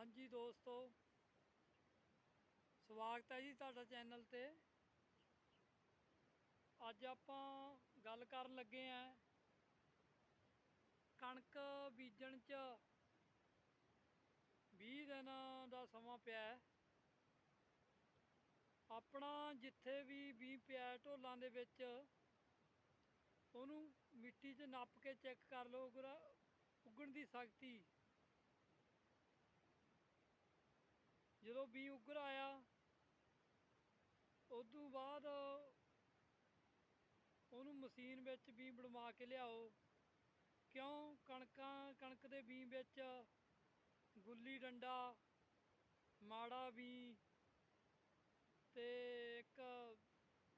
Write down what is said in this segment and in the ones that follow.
ਹਾਂਜੀ ਦੋਸਤੋ, ਸਵਾਗਤ ਹੈ ਜੀ ਤੁਹਾਡਾ ਚੈਨਲ ਤੇ। ਅੱਜ ਆਪਾਂ ਗੱਲ ਕਰਨ ਲੱਗੇ ਆਂ ਕਣਕ ਬੀਜਣ ਚ। 20 ਦਿਨ ਦਾ ਸਮਾਂ ਪਿਆ ਹੈ। ਆਪਣਾ ਜਿੱਥੇ ਵੀ ਬੀ ਪਿਆ ਢੋਲਾਂ ਦੇ ਵਿੱਚ, ਉਹਨੂੰ ਮਿੱਟੀ 'ਚ ਨੱਪ ਕੇ ਚੈੱਕ ਕਰ ਲਓ ਅਗਰ ਉੱਗਣ ਦੀ ਸ਼ਕਤੀ ਜਦੋਂ ਬੀ ਉੱਗਰ ਆਇਆ, ਉਦੋਂ ਬਾਅਦ ਉਹਨੂੰ ਮਸ਼ੀਨ ਵਿੱਚ ਬੀ ਬਣਵਾ ਕੇ ਲਿਆਓ। ਕਿਉਂ? ਕਣਕਾਂ, ਕਣਕ ਦੇ ਬੀ ਵਿੱਚ ਗੁੱਲੀ ਡੰਡਾ, ਮਾੜਾ ਬੀ ਤੇ ਇੱਕ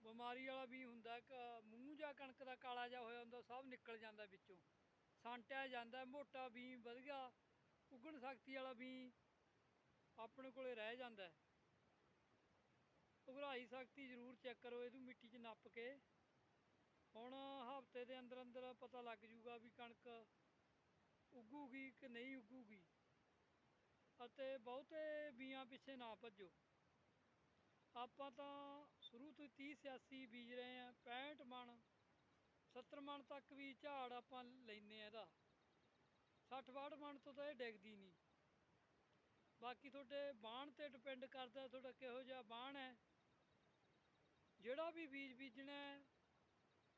ਬਿਮਾਰੀ ਵਾਲਾ ਵੀ ਹੁੰਦਾ, ਇੱਕ ਮੂੰਹ ਜਾਂ ਕਣਕ ਦਾ ਕਾਲਾ ਜਿਹਾ ਹੋਇਆ ਹੁੰਦਾ ਸਭ ਨਿਕਲ ਜਾਂਦਾ ਵਿੱਚੋਂ। ਸਾਂਟਿਆ ਜਾਂਦਾ, ਮੋਟਾ ਬੀ ਵਧੀਆ, ਉੱਗਣ ਸ਼ਕਤੀ ਵਾਲਾ ਬੀ ਆਪਣੇ ਕੋਲੇ ਰਹਿ ਜਾਂਦਾ ਹੈ। ਉਗਰਾਈ ਸ਼ਕਤੀ ਜ਼ਰੂਰ ਚੈੱਕ ਕਰੋ, ਇਹਨੂੰ ਮਿੱਟੀ 'ਚ ਨੱਪ ਕੇ। ਹੁਣ ਹਫ਼ਤੇ ਦੇ ਅੰਦਰ ਅੰਦਰ ਪਤਾ ਲੱਗ ਜੂਗਾ ਵੀ ਕਣਕ ਉੱਗੂਗੀ ਕਿ ਨਹੀਂ ਉੱਗੂਗੀ। ਅਤੇ ਬਹੁਤੇ ਬੀਆਂ ਪਿੱਛੇ ਨਾ ਭੱਜੋ। ਆਪਾਂ ਤਾਂ ਸ਼ੁਰੂ ਤੋਂ 30 86 ਬੀਜ ਰਹੇ ਆ 65 ਮਣ 70 ਮਣ ਤੱਕ ਵੀ ਝਾੜ ਆਪਾਂ ਲੈਨੇ ਆ ਇਹਦਾ। 60 62 ਮਣ ਤੋਂ ਤਾਂ ਇਹ ਡਿੱਗਦੀ ਨਹੀਂ। ਬਾਕੀ ਤੁਹਾਡੇ ਬਾਣ ਤੇ ਡਿਪੈਂਡ ਕਰਦਾ ਤੁਹਾਡਾ ਕਿਹੋ ਜਿਹਾ ਬਾਣ ਹੈ। ਜਿਹੜਾ ਵੀ ਬੀਜ ਬੀਜਣਾ ਹੈ,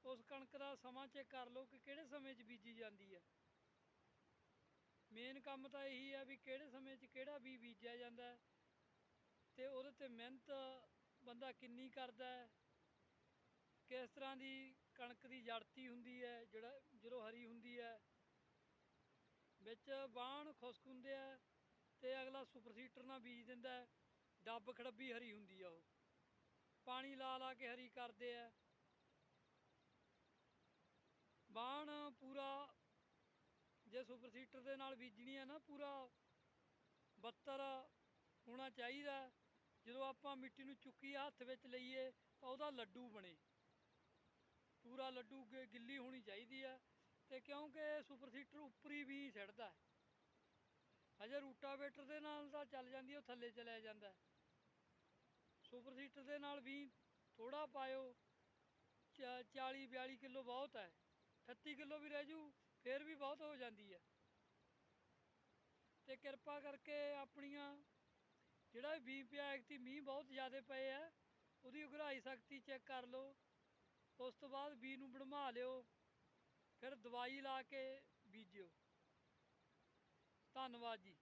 ਉਸ ਕਣਕ ਦਾ ਸਮਾਂ ਚੈੱਕ ਕਰ ਲਓ ਕਿ ਕਿਹੜੇ ਸਮੇਂ 'ਚ ਬੀਜੀ ਜਾਂਦੀ ਹੈ। ਮੇਨ ਕੰਮ ਤਾਂ ਇਹੀ ਹੈ ਵੀ ਕਿਹੜੇ ਸਮੇਂ 'ਚ ਕਿਹੜਾ ਬੀਜ ਬੀਜਿਆ ਜਾਂਦਾ ਹੈ ਤੇ ਉਹਦੇ ਤੇ ਮਿਹਨਤ ਬੰਦਾ ਕਿੰਨੀ ਕਰਦਾ ਹੈ, ਕਿਸ ਤਰ੍ਹਾਂ ਦੀ ਕਣਕ ਦੀ ਜੜਤੀ ਹੁੰਦੀ ਹੈ, ਜਿਹੜਾ ਜਦੋਂ ਹਰੀ ਹੁੰਦੀ ਹੈ, ਵਿੱਚ ਬਾਣ ਖੁਸ਼ਕ ਹੁੰਦੇ ਆ ਤੇ ਅਗਲਾ ਸੁਪਰ ਸੀਟਰ ਨਾਲ ਬੀਜ ਦਿੰਦਾ ਡੱਬ ਖੜੱਬੀ ਹਰੀ ਹੁੰਦੀ ਆ ਉਹ। ਪਾਣੀ ਲਾ ਲਾ ਕੇ ਹਰੀ ਕਰਦੇ ਆ। ਬਾਣ ਪੂਰਾ ਜੇ ਸੁਪਰ ਸੀਟਰ ਦੇ ਨਾਲ ਬੀਜਣੀ ਹੈ ਨਾ ਪੂਰਾ 72 ਹੋਣਾ ਚਾਹੀਦਾ। ਜਦੋਂ ਆਪਾਂ ਮਿੱਟੀ ਨੂੰ ਚੁੱਕੀ ਹੱਥ ਵਿੱਚ ਲਈਏ ਤਾਂ ਉਹਦਾ ਲੱਡੂ ਬਣੇ। ਪੂਰਾ ਲੱਡੂ ਗਿ- ਗਿੱਲੀ ਹੋਣੀ ਚਾਹੀਦੀ ਹੈ ਤੇ ਕਿਉਂਕਿ ਸੁਪਰ ਸੀਟਰ ਉੱਪਰੀ ਵੀ ਸਿੱਟਦਾ ਹੈ ਹਜੇ ਰੂਟਾਵੇਟਰ ਦੇ ਨਾਲ ਤਾਂ ਚੱਲ ਜਾਂਦੀ ਹੈ, ਉਹ ਥੱਲੇ ਚਲਿਆ ਜਾਂਦਾ ਹੈ। ਸੁਪਰ ਸੀਟਰ ਦੇ ਨਾਲ ਵੀ ਥੋੜਾ ਪਾਇਓ 40 42 ਕਿਲੋ ਬਹੁਤ ਹੈ। 38 ਕਿਲੋ ਵੀ ਰਹਿ ਜੂ ਫਿਰ ਵੀ ਬਹੁਤ ਹੋ ਜਾਂਦੀ ਹੈ। ਤੇ ਕਿਰਪਾ ਕਰਕੇ ਆਪਣੀਆਂ ਜਿਹੜਾ ਵੀ ਪਿਆ ਐਕਤੀ ਮੀਂਹ ਬਹੁਤ ਜ਼ਿਆਦਾ ਪਏ ਆ ਉਹਦੀ ਉਗਰਾਈ ਸ਼ਕਤੀ ਚੈੱਕ ਕਰ ਲਓ। ਉਸ ਤੋਂ ਬਾਅਦ ਬੀ ਨੂੰ ਬਣਵਾ ਲਿਓ ਫਿਰ ਦਵਾਈ ਲਾ ਕੇ ਬੀਜਿਓ। ਧੰਨਵਾਦ ਜੀ।